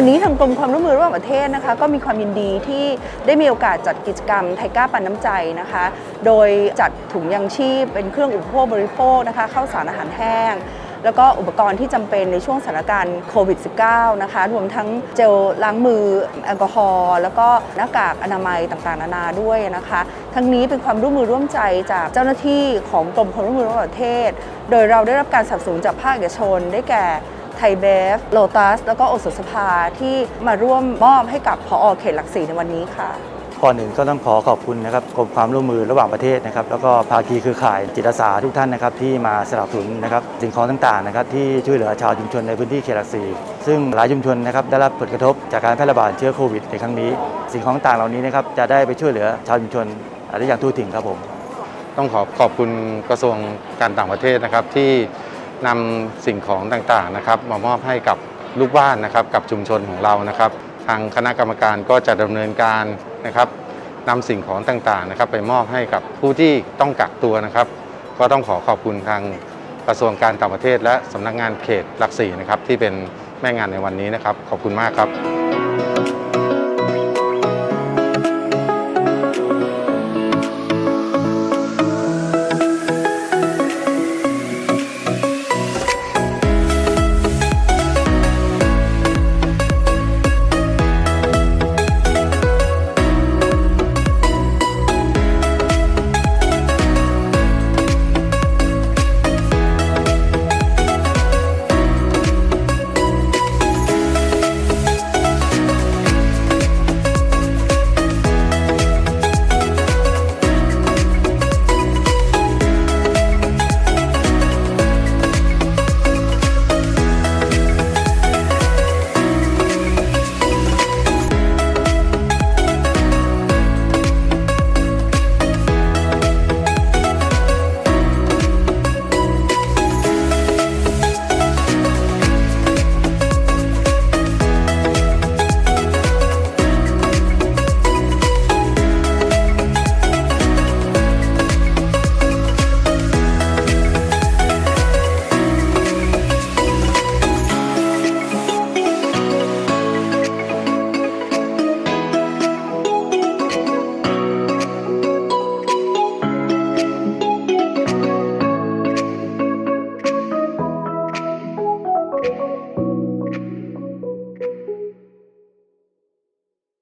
วันนี้ทางกรมความร่วมมือระหว่างประเทศนะคะก็มีความยินดีที่ได้มีโอกาสจัดกิจกรรมไทก้าปันน้ำใจนะคะ โดยจัดถุงยังชีพเป็นเครื่องอุปโภคบริโภคนะคะข้าวสารอาหารแห้งแล้วก็อุปกรณ์ที่จำเป็นในช่วงสถานการณ์โควิด -19 นะคะ รวมทั้งเจลล้างมือแอลกอฮอล์แล้วก็หน้ากากอนามัยต่างๆ นานาด้วยนะคะ ทั้งนี้เป็นความร่วมมือร่วมใจจากเจ้าหน้าที่ของกรมความร่วมมือระหว่างประเทศ โดยเราได้รับการสนับสนุนจากภาคเอกชนได้แก่ ไทยเบฟโลตัสแล้วก็โอสถสภาที่มาร่วมมอบให้กับพอเขตหลักสี่ในวันนี้ค่ะก่อนอื่นก็ต้องขอขอบคุณนะครับกรมความร่วมมือระหว่างประเทศนะครับ แล้วก็ภาคีเครือข่ายจิตอาสาทุกท่านนะครับที่มาสนับสนุนนะครับสิ่งของต่างๆนะครับที่ช่วยเหลือชาวชุมชนในพื้นที่เขตหลักสี่ซึ่งหลายชุมชนนะครับได้รับผลกระทบจากการแพร่ระบาดเชื้อโควิดในครั้งนี้ สิ่งของต่างๆเหล่านี้นะครับจะได้ไปช่วยเหลือชาวชุมชนได้อย่างทั่วถึงครับผมต้องขอขอบคุณกระทรวงการต่างประเทศนะครับที่ นำสิ่งของต่างๆนะครับ มามอบให้กับลูกบ้านนะครับ กับชุมชนของเรานะครับ ทางคณะกรรมการก็จะดำเนินการนะครับนำสิ่งของต่างๆนะครับ ไปมอบให้กับผู้ที่ต้องกักตัวนะครับ ก็ต้องขอขอบคุณทางกระทรวงการต่างประเทศ และสำนักงานเขตหลักสี่นะครับที่เป็นแม่งานในวันนี้นะครับ ขอบคุณมากครับ